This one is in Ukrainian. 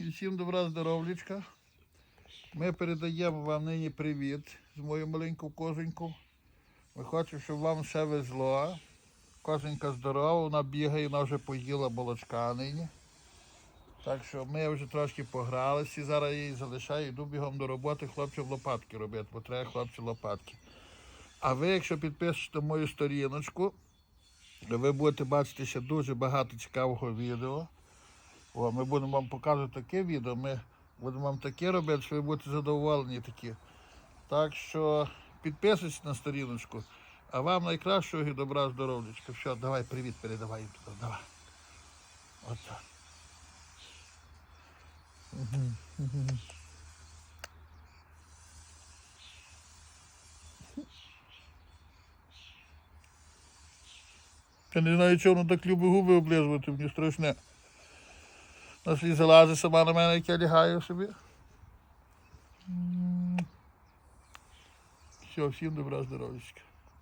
і всім добра здоров'ячка. Ми передаємо вам нині привіт з мою маленьку козоньку. Ми хочемо, щоб вам все везло. Козонька здорова, вона бігає, вона вже поїла молочка нині. Так що ми вже трошки погралися, зараз її залишаю, йду бігом до роботи хлопцям лопатки робити, бо треба хлопцям лопатки. А ви, якщо підпишете мою сторіночку, ви будете бачити ще дуже багато цікавого відео. О, ми будемо вам показувати таке відео, ми будемо вам таке робити, що ви будете задоволені такі. Так що підписуйтесь на сторіночку. А вам найкращого і добра здоров'ячка. Все, давай, привіт, передавай їм туди. Давай. От так. Я не знаю, чого воно так любить губи облизувати, мені страшне. На слід залазить сама на мене, як я лягаю собі. Все, всім добра здоров'ячка.